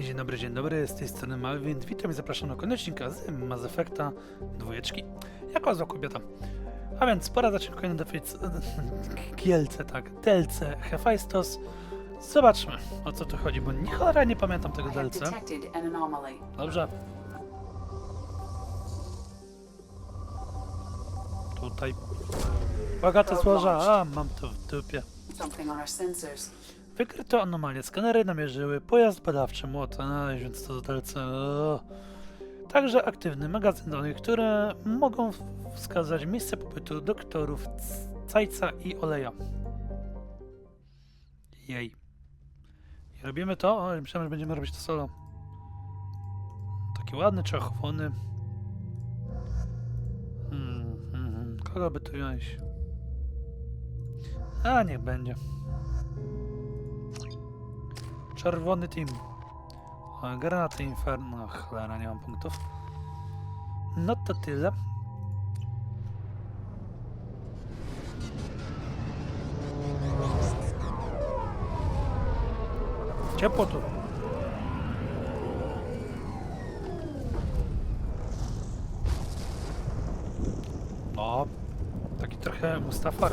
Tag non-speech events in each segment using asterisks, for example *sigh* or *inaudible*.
Dzień dobry, dzień dobry, z tej strony Malwin. Witam i zapraszam na kolejny odcinka z Mass Effecta dwójeczki. Jako zła kobieta. A więc pora zacząć kolejny defeat... Kielce, *laughs* tak, Delce, Hephaistos. Zobaczmy, o co tu chodzi, bo ni cholera nie pamiętam tego Delce. Dobrze. Tutaj. Bogate złoża, a mam to w dupie. Something on our sensors. Wykryto anomalię. Skanery namierzyły pojazd badawczy młot, a więc to DLC. o. Także aktywny magazyn danych, które mogą wskazać miejsce pobytu doktorów Cajca i Oleja. Jej. I robimy to? O, myślałem, że będziemy robić to solo. Taki ładny, czerwony. Hmm, hmm, hmm. Kogo by tu wziąć? A, niech będzie. Czerwony team. Granaty Inferno. Cholera, nie mam punktów. No to tyle. Ciepło tu. O, taki trochę Mustafar.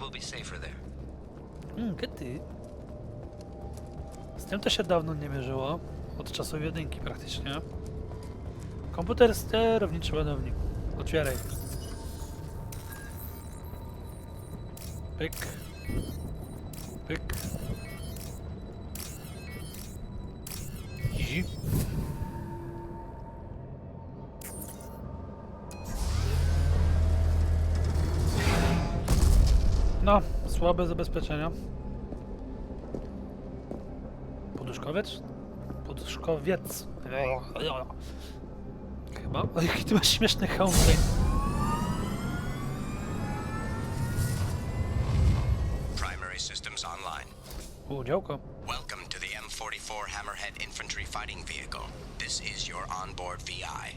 We'll be safer there. Mm, gety. Z tym to się dawno nie mierzyło. Od czasów jedynki praktycznie. Komputer sterowniczy ładownik. Otwieraj. Pyk. Pyk. No, słabe zabezpieczenia. Poduszkowiec? Poduszkowiec. Chyba. O, jaki ty masz śmieszny hełm. tutaj. Primary systems online. U, działko. Welcome to the M44 Hammerhead Infantry Fighting Vehicle. This is your onboard VI.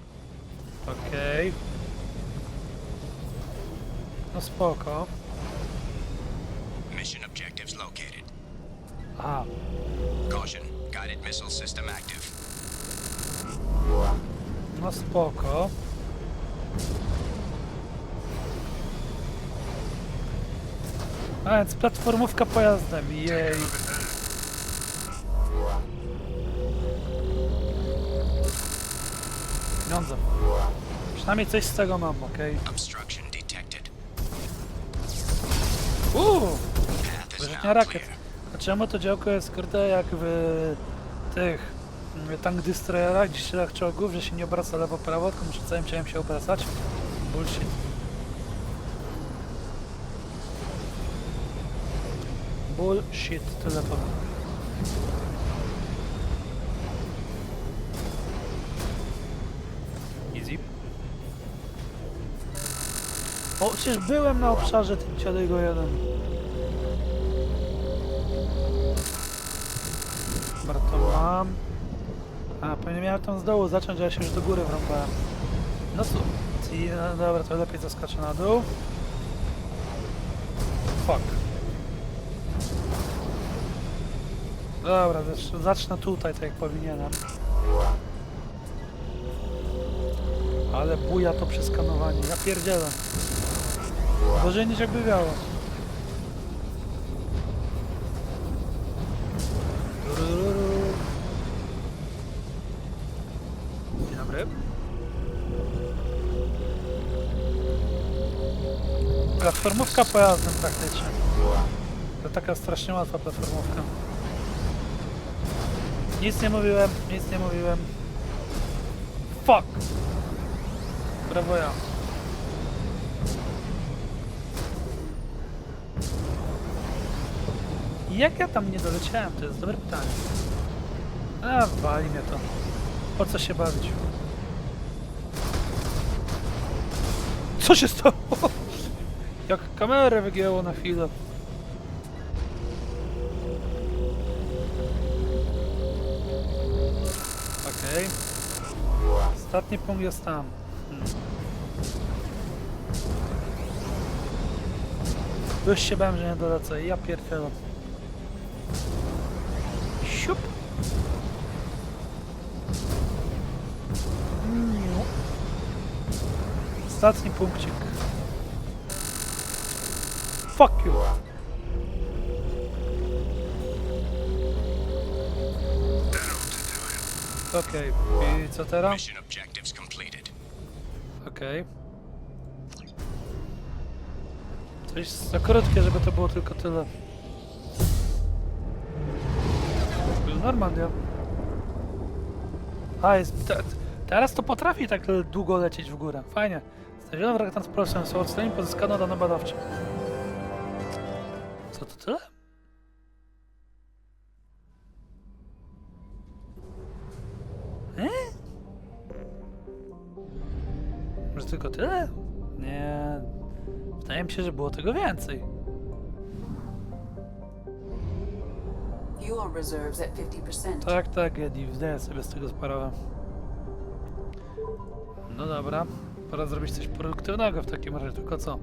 Okej. No spoko. Mission objectives located. A, Caution, guided missile system active. no spoko. A więc platformówka pojazdem, jej. Pieniądze. Przynajmniej coś z tego mam, okej. Obstruction detected. Uuu, Now rakiet. A czemu to działko jest kurde jak w tych mm, tank destroyerach, gdzie się tak czołgów, że się nie obraca lewo-prawo, tylko muszę całym ciałem się obracać? Bullshit. Bullshit, tyle powiem. Easy. O, przecież byłem na obszarze tym Ciadego 1. Mam. A, pewnie miałem tam z dołu zacząć, ja się już do góry wrąbałem. No? I, no, dobra, to lepiej zaskoczę na dół. Fuck. Dobra, zacz- zacznę tutaj, tak jak powinienem. Ale buja to przeskanowanie, ja pierdzielę. Gorzej niż jakby wiało. Platformówka pojazdem praktycznie. To taka strasznie łatwa platformówka. Nic nie mówiłem, nic nie mówiłem. Fuck! Brawo ja. Jak ja tam nie doleciałem? To jest dobre pytanie. A, wali mnie to. Po co się bawić? Co się stało? Jak kamerę wygięło na chwilę. Okej. Okej. Ostatni punkt jest tam. Hmm. Już się bałem, że nie dolecę. Ja pierdzielę. Siup. Ostatni punkcik. Fuck you. Okej, i co teraz? Mission objectives completed. Okej. Coś za krótkie, żeby to było tylko tyle. Normalnie. A, jest... Te, teraz to potrafi tak długo lecieć w górę. Fajnie. Znaleziono fragment z prosem, są odstępni, pozyskano dane badawcze. Co to tyle? E? Może tylko tyle? Nie. Wydaje mi się, że było tego więcej. Fuel reserves at 50%. Tak, tak, Eddie, zdaję sobie z tego sprawę. No dobra, pora zrobić coś produktywnego w takim razie, tylko co?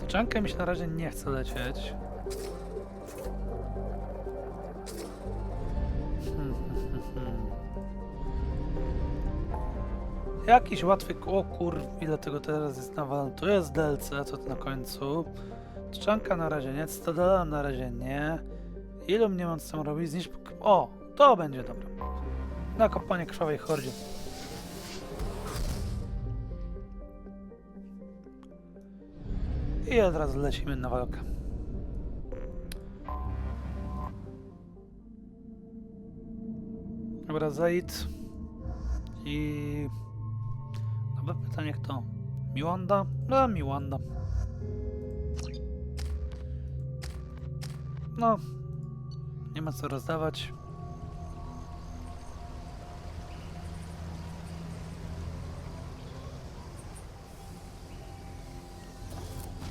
Taczankę mi się na razie nie chce lecieć. Hmm. Jakiś łatwy... O kur... ile tego teraz jest nawalone? To jest DLC, co to na końcu? Taczanka na razie nie, Stadela na razie nie. Ilu mnie mam z tym robić? O! To będzie dobre. Na kopanie krwawej hordzie. I od razu lecimy na walkę. Dobra, Zaid. I... Dobra, pytanie kto? Miłanda? No, Miłanda. No, nie ma co rozdawać.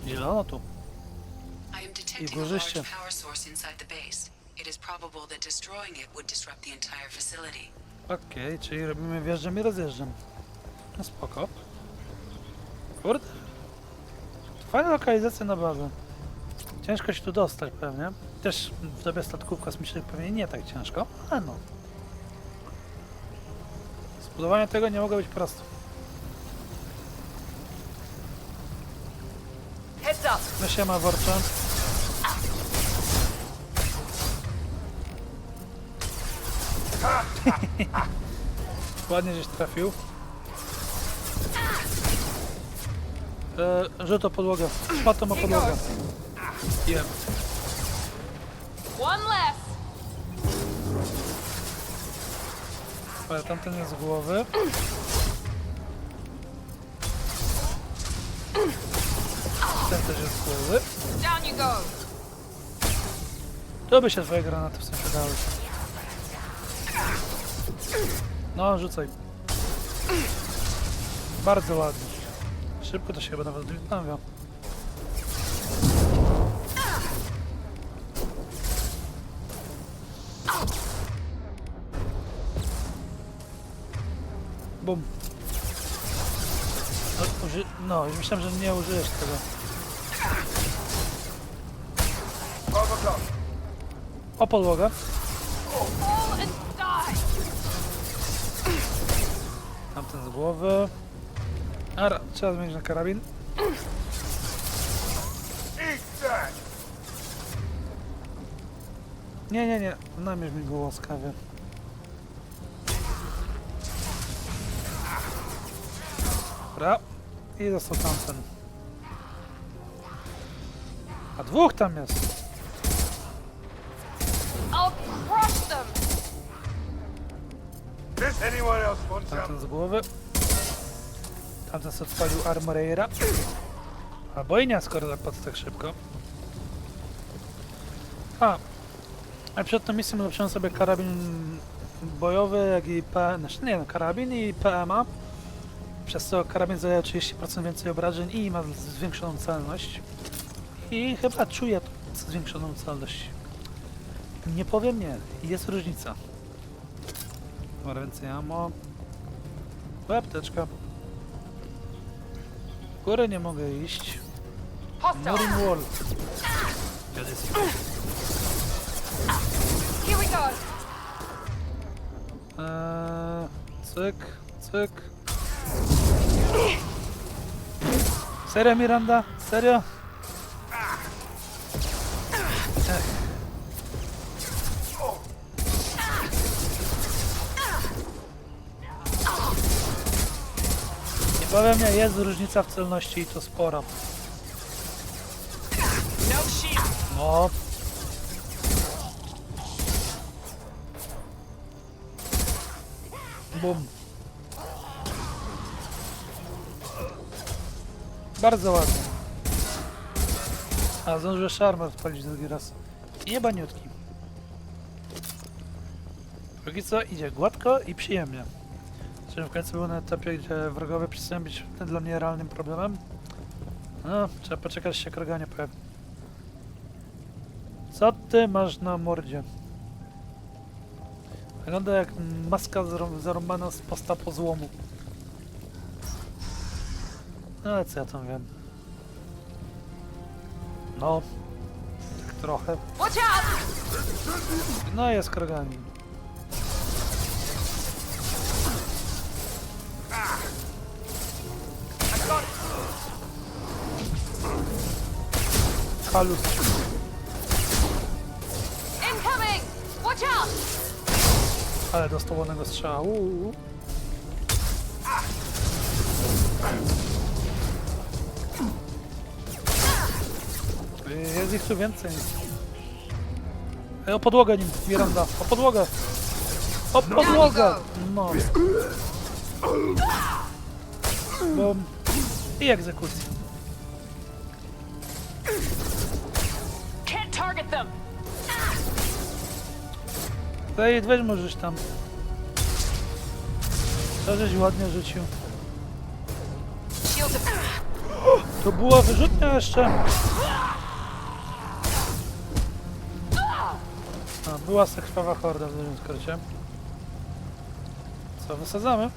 Zielono tu. I am detecting a górzyście. large power source inside the base. It is probable that destroying it would disrupt the entire facility. Okej, czyli robimy wjeżdżam i rozjeżdżam. No spoko. Kurde. Fajna lokalizacja na bazę. Ciężko się tu dostać pewnie. Też w dobie statków kosmicznych pewnie nie tak ciężko, ale no. Zbudowanie tego nie mogło być proste. Heads up! No siema worcze. *laughs* Ładnie żeś trafił. E, rzut o podłogę. Szmatą o podłogę. Jem. One less! Ale tamten jest z głowy. Ten też jest z głowy. Down you go! To by się twoje granaty w sensie dały. No, rzucaj. Bardzo ładnie. Szybko to się chyba nawet odnawia. Bum. No, uży... no, już myślałem, że nie użyjesz tego. O podłogę. Głowy. Ara, trzeba zmienić na karabin. Nie, nie, nie. Namierz mi go łaskawie. Dobra. I został tamten. A dwóch tam jest. Tamten z głowy. Tamten odpalił Armoreira. Albo i nie, skoro zapadł tak szybko. A. A przed tą misją ulepszyłem sobie karabin bojowy, jak i P... Znaczy nie no, karabin i PMA. Przez co karabin zadaje 30% więcej obrażeń i ma zwiększoną celność. I chyba czuję zwiększoną celność. Nie powiem nie, jest różnica. Dobra, więcej ammo. O, apteczka. W górę nie mogę iść. Hostile. Not in wall. Here we go. Eee, cyk, cyk. Serio Miranda? Serio? Powiem ja, jest różnica w celności i to spora. No. Bum. Bardzo ładnie. A, zdążyłem szarmer odpalić drugi raz. Jebaniutki. Póki co idzie gładko i przyjemnie. Czyli w końcu był na etapie, gdzie wrogowie przestają być dla mnie realnym problemem. No, trzeba poczekać, się kroganie pojawi. Co ty masz na mordzie? Wygląda jak maska zarąbana z posta po złomu. No, Ale co ja tam wiem? No, tak trochę. No jest krogami. Halus. Ale dostał ładnego strzała. Uuu. Jest ich tu więcej. Ej, o podłogę nim, Miranda. O podłogę. O podłogę. No. Bum. I egzekucja. Weź, weź możesz tam. To żeś ładnie rzucił. To była wyrzutnia jeszcze. A, była sekrwawa horda w dużym skrócie. Co, wysadzamy?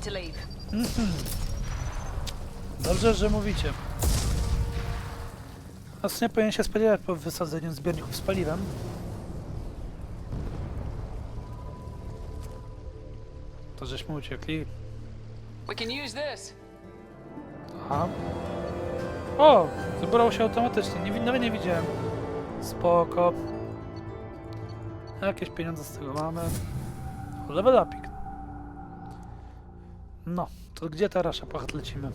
Need to leave. Dobrze, że mówicie. Nas nie powinien się spodziewać po wysadzeniu zbiorników z paliwem. To żeśmy uciekli. We can use this. Aha. O! Zebrało się automatycznie. Nie, wi- nawet nie widziałem. Spoko. Jakieś pieniądze z tego mamy. Level upik. No, to gdzie teraz szapachat lecimy?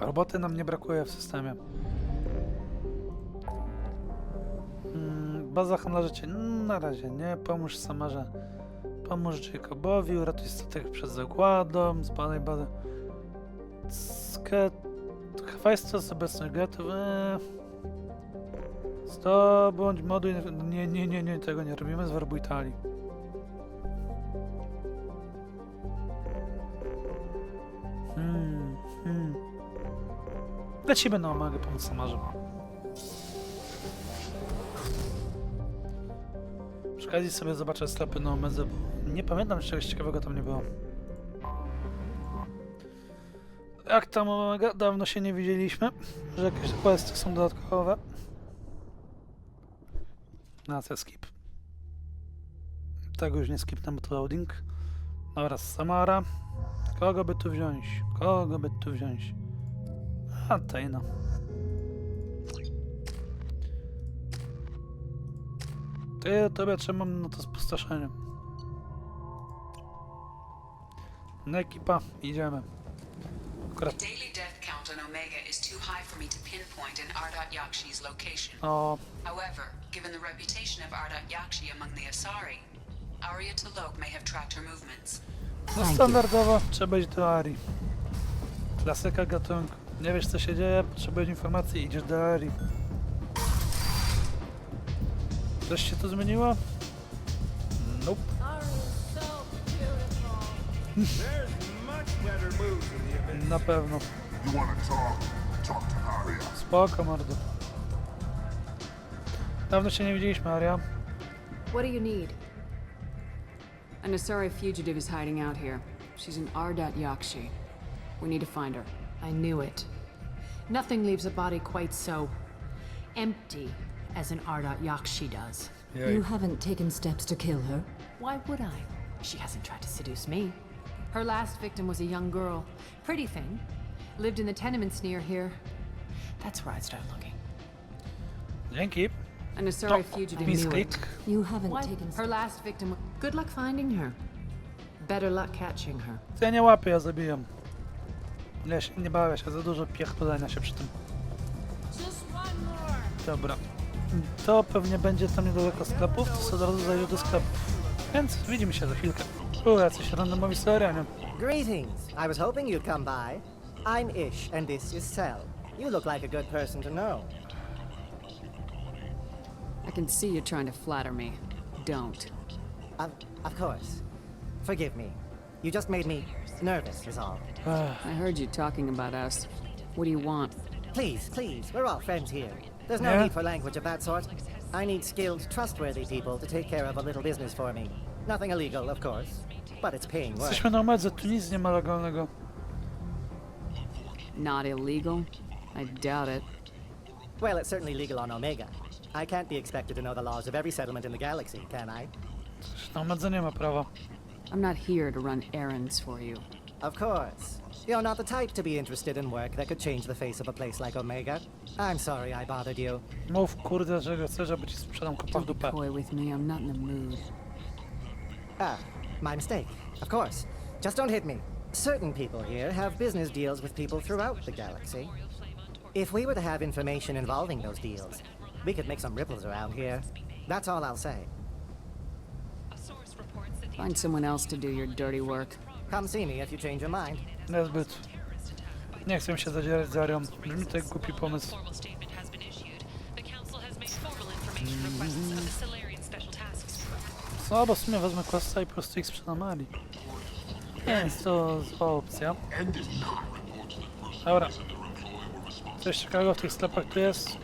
Roboty nam nie brakuje w systemie. Mm, baza handlarza cię na razie nie. Pomóż Samarze. Pomóż Jacobowi. Uratuj statek przed zagładą. Zbadaj. Sket... Hwajstwo z obecnych getów. Eee. Zdobądź moduł. Nie, nie, nie, nie, tego nie robimy. Zwerbuj talii. Lecimy na omagę pomóc Samarze. Przy okazji sobie zobaczę sklepy na Omedze, bo nie pamiętam, czegoś ciekawego tam nie było. Jak tam Omega? Dawno się nie widzieliśmy, że jakieś questy są dodatkowe. Na co skip. Tego już nie skipnę, bo to loading. Dobra, Samara. Kogo by tu wziąć? Kogo by tu wziąć? A, Tejna. Ty, tobie trzeba na to spustoszenie. No ekipa, idziemy. Akurat, The daily death count on Omega is too high for me to pinpoint in Ardat Yakshi's location. o, However, given the reputation of Ardat Yakshi among the Asari, Arya Talok may have tracked her movements. no standardowo trzeba iść do Ari. Klasyka gatunku. Nie wiesz co się dzieje, potrzebujesz informacji, idziesz do Ari. Coś się tu zmieniło? Nope. Na pewno. Spoko, mordo. Dawno się nie widzieliśmy, Aria. What do you need? An Asari fugitive is hiding out here. She's in Ardat Yakshi. We need to find her. I knew it. Nothing leaves a body quite so empty as an Ardat Yakshi does. Jej. haven't taken steps to kill her? Why would I? She hasn't tried to seduce me. Her last victim was a young girl. Pretty thing. Lived in the tenements near here. That's where I'd start looking. Dzięki. An Asari No, fugitive knew it. You haven't Why? taken Her last victim. Good luck finding her. Better luck catching her. To ja nie łapię, ja się- nie bawię się, za dużo pierdolenia się przy tym. Dobra. To pewnie będzie tam niedaleko sklepów, to od razu zajdę do sklepów. Więc widzimy się za chwilkę. U, jacyś randomowi Sorianie. Greetings. I was hoping you'd come by. I'm Ish, and this is Sel. You look like a good person to know. I can see you trying to flatter me. Don't. Of, of course. Forgive me. You just made me nervous, is all. I heard you talking about us. What do you want? Please, please, we're all friends here. There's no Yeah? need for language of that sort. I need skilled, trustworthy people to take care of a little business for me. Nothing illegal, of course, but it's paying work. jesteśmy na Omedze, tu nic nie ma legalnego. Not illegal? I doubt it. Well, it's certainly legal on Omega. I can't be expected to know the laws of every settlement in the galaxy, can I? Przecież Na Omedze nie ma prawa. I'm not here to run errands for you. Of course. You're not the type to be interested in work that could change the face of a place like Omega. I'm sorry I bothered you. Mów kurde, że chcesz, żeby ci sprzedam kopa w Don't be dupę. coy with me. I'm not in the mood. Ah, my mistake. Of course. Just don't hit me. Certain people here have business deals with people throughout the galaxy. If we were to have information involving those deals, we could make some ripples around here. That's all I'll say. Find someone else to do your dirty work. Come see me if you change your mind. Niezbyt. Nie chcę się zadzierać z Arią. Brzmi to jak głupi pomysł. No, bo w sumie wezmę Questa i po prostu ich sprzedam Ali. Nie jest to zła opcja. Dobra. Coś ciekawego w tych sklepach tu jest.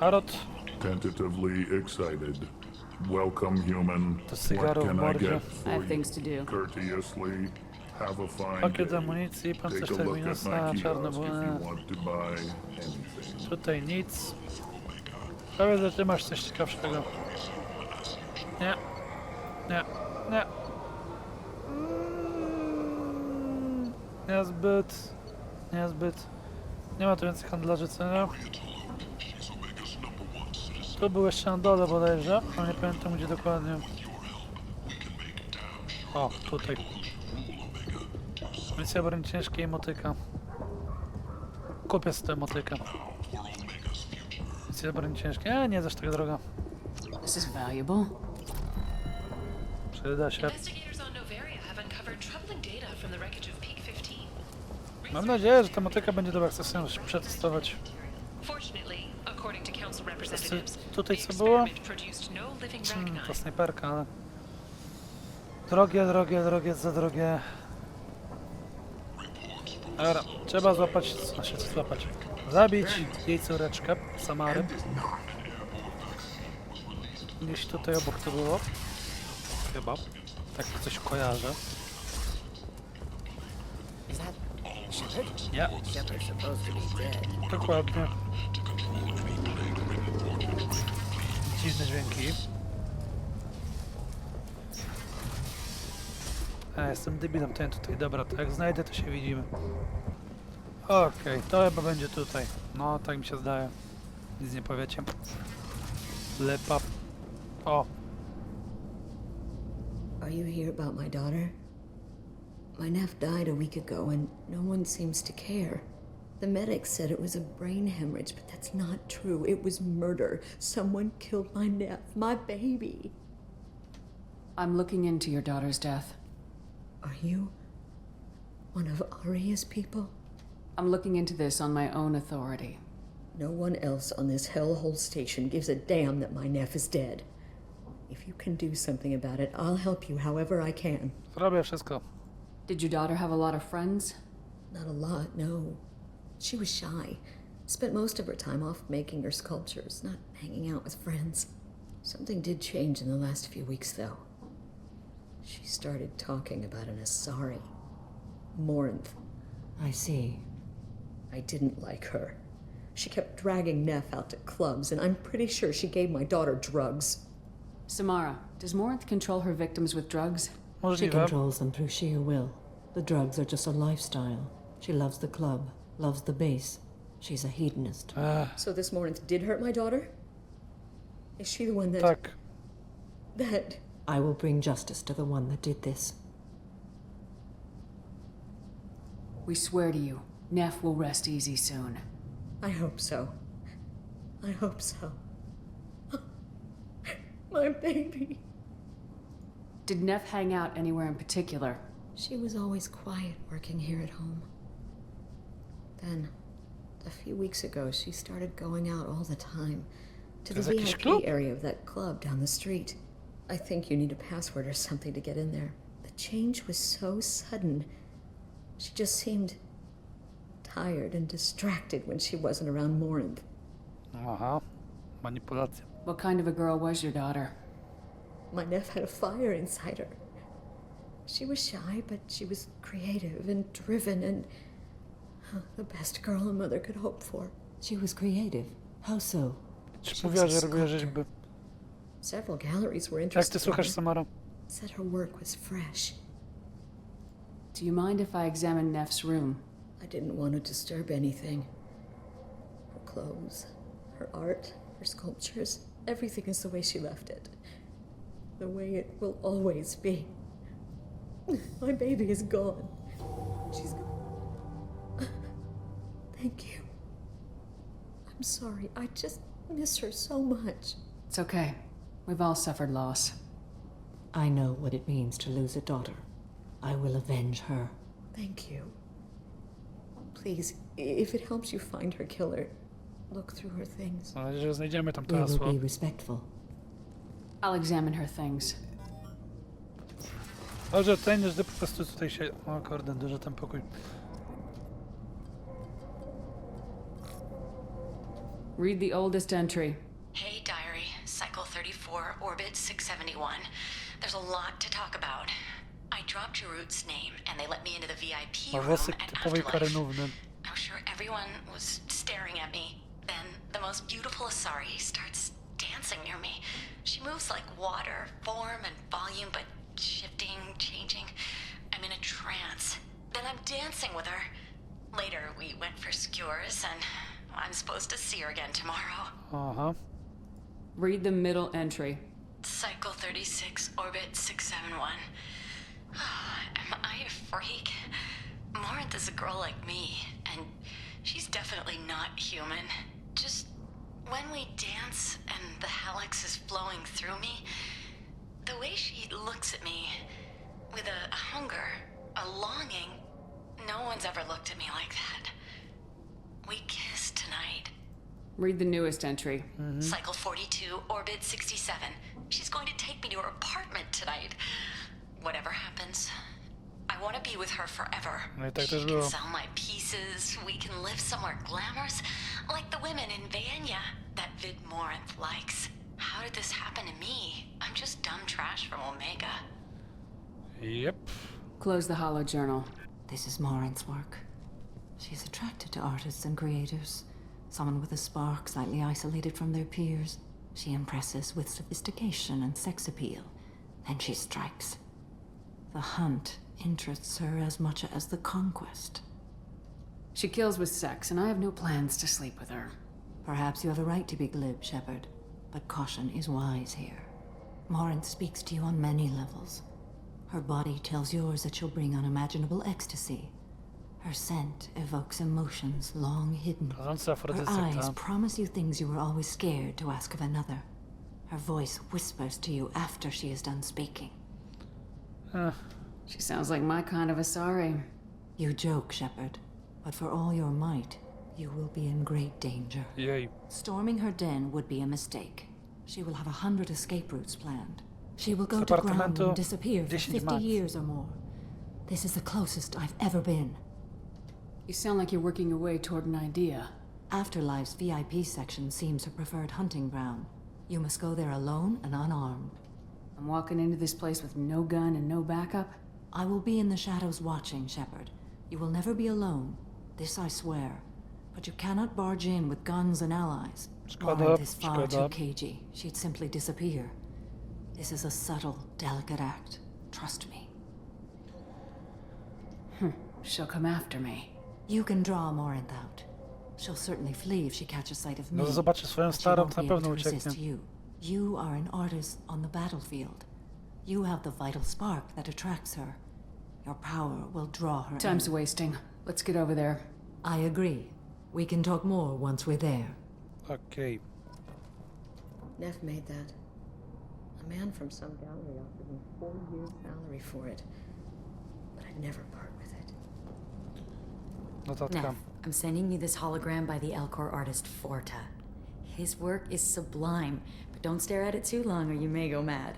Harrod, Tentatively excited. Welcome, human. To cygaro What w can I mordzie. get I for have you? things to do. Courteously, have a fine pakiet day. amunicji, pancerz Take a look at terminusa, my czarne kiosk if błony. you want to buy anything. Tutaj nic. Powiedz, że ty masz coś ciekawszego. Nie. Nie. Nie. Mm, Niezbyt. Niezbyt. Nie ma tu więcej handlarzy, co nie? Tu był jeszcze na dole bodajże, ale nie pamiętam gdzie dokładnie. O, tutaj. Misja broń ciężkiej motyka. Kupię sobie tę motykę. Misja broń ciężkiej. A, nie zaś tak droga. This is valuable. Przyda się. Investigators on Noveria have uncovered troubling data from the wreckage of Peak 15. Mam nadzieję, że ta motyka będzie dobra, chcę sobie ją przetestować. Fortunately, according to council representatives, tutaj co było? no Hmm, to snajperka, ale... Drogie, drogie, drogie, za drogie. Dobra, trzeba złapać, znaczy złapać, zabić jej córeczkę, Samary. Gdzieś tutaj obok to było. Chyba. Tak coś kojarzę. Is that Shepard? Nie, Shepard's supposed to be dead. dokładnie. Dziwne dźwięki. A, jestem debilem ten tutaj, dobra, to jak znajdę to się widzimy. Okej, to chyba będzie tutaj. No, tak mi się zdaje. Nic nie powiecie. Lepa. O, Are you here about my daughter? My nephew died a week ago and no one seems to care. The medics said it was a brain hemorrhage, but that's not true. It was murder. Someone killed my nephew, my baby. I'm looking into your daughter's death. Are you one of Arya's people? I'm looking into this on my own authority. No one else on this hellhole station gives a damn that my nephew is dead. If you can do something about it, I'll help you however I can. zrobię wszystko. Did your daughter have a lot of friends? Not a lot, no. She was shy. Spent most of her time off making her sculptures, not hanging out with friends. Something did change in the last few weeks, though. She started talking about an Asari. Morinth. I see. I didn't like her. She kept dragging Neff out to clubs, and I'm pretty sure she gave my daughter drugs. Samara, does Morinth control her victims with drugs? She Możliwe. controls them through sheer will. The drugs are just a lifestyle. She loves the club, loves the base. She's a hedonist. Ech, So this Morinth did hurt my daughter? Is she the one that. tak. that. I will bring justice to the one that did this. We swear to you, Neff will rest easy soon. I hope so. I hope so. *laughs* My baby. Did Neff hang out anywhere in particular? She was always quiet working here at home. Then, a few weeks ago, she started going out all the time to the There's jakiś VIP klub? area of that club down the street. I think you need a password or something to get in there. The change was so sudden. She just seemed tired and distracted when she wasn't around Morinth. Aha. Manipulacja. What kind of a girl was your daughter? My Neff had a fire inside her. She was shy, but she was creative and driven and huh, the best girl a mother could hope for. She was creative. How so? Czy She mówiła, was a że robiła sculptor. rzeźby? Several galleries were Jak ty interested in słuchasz, her. Samara? Said her work was fresh. Do you mind if I examine Neff's room? I didn't want to disturb anything. Her clothes, her art, her sculptures, everything is the way she left it. The way it will always be. *laughs* My baby is gone. She's gone. Thank you. I'm sorry. I just miss her so much. It's okay. We've all suffered loss. I know what it means to lose a daughter. I will avenge her. Thank you. Please, if it helps you find her killer, look through her things. Mam że znajdziemy tam We will be respectful. I'll examine her things. Dobrze, tutaj nie, że po prostu tutaj się... O kurde, duży ten pokój. Read the oldest entry. Hey, Diary, Cycle 34, Orbit 671. There's a lot to talk about. I dropped your root's name, and they let me into the VIP room at Afterlife. I'm sure everyone was staring at me. Then the most beautiful Asari starts dancing near me. She moves like water, form and volume, but shifting, changing. I'm in a trance. Then I'm dancing with her. Later, we went for skewers, and I'm supposed to see her again tomorrow. Uh-huh. Read the middle entry. Cycle 36, Orbit 671. *sighs* Am I a freak? Morinth is a girl like me, and she's definitely not human. Just when we dance and the halix is flowing through me, the way she looks at me with a, a hunger, a longing, no one's ever looked at me like that. We kiss tonight. Read the newest entry. Cycle 42, Orbit 67. She's going to take me to her apartment tonight. Whatever happens, I want to be with her forever. No tak she can sell my pieces. We can live somewhere glamorous, like the women in Vanya that Vid Morinth likes. How did this happen to me? I'm just dumb trash from Omega. Yep. Close the hollow journal. This is Morin's work. She's attracted to artists and creators. Someone with a spark, slightly isolated from their peers. She impresses with sophistication and sex appeal. Then she strikes. The hunt interests her as much as the conquest. She kills with sex, and I have no plans to sleep with her. Perhaps you have a right to be glib, Shepard, but caution is wise here. Morin speaks to you on many levels. Her body tells yours that she'll bring unimaginable ecstasy. Her scent evokes emotions long hidden. Gorący Her afrodyzyak, eyes promise you things you were always scared to ask of another. Her voice whispers to you after she is done speaking. Eh, She sounds like my kind of a Asari. You joke, Shepard, but for all your might, you will be in great danger. jej. Storming her den would be a mistake. She will have a hundred escape routes planned. She will go to ground and disappear for fifty max. years or more. This is the closest I've ever been. You sound like you're working your way toward an idea. Afterlife's VIP section seems her preferred hunting ground. You must go there alone and unarmed. I'm walking into this place with no gun and no backup. I will be in the shadows watching, Shepard. You will never be alone. This I swear. But you cannot barge in with guns and allies. Szkoda, Lauren is far too szkoda. cagey. She'd simply disappear. This is a subtle, delicate act. Trust me. Hmm. She'll come after me. You can draw Morinth out. She'll certainly flee if she catches sight of me. No zobaczy swoją but she starą, won't to be na able pewno to resist ucieknie. you. You are an artist on the battlefield. You have the vital spark that attracts her. Your power will draw her. Time's in. wasting. Let's get over there. I agree. We can talk more once we're there. Okej. Neff made that. A man from some gallery offered me four years' salary for it. But I'd never part with it. Notatka. Neff, I'm sending you this hologram by the Elcor artist Forta. His work is sublime, but don't stare at it too long or you may go mad.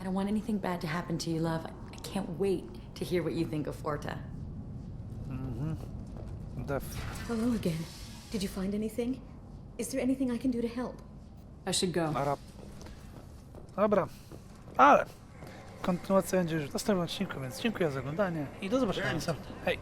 I don't want anything bad to happen to you, love. I can't wait to hear what you think of Forta. Mm-hmm. Def. Hello again. Did you find anything? Is there anything I can do to help? I should go. Ara. Dobra. Ale kontynuacja będzie już w następnym odcinku, więc dziękuję za oglądanie i do zobaczenia następnym. Hej!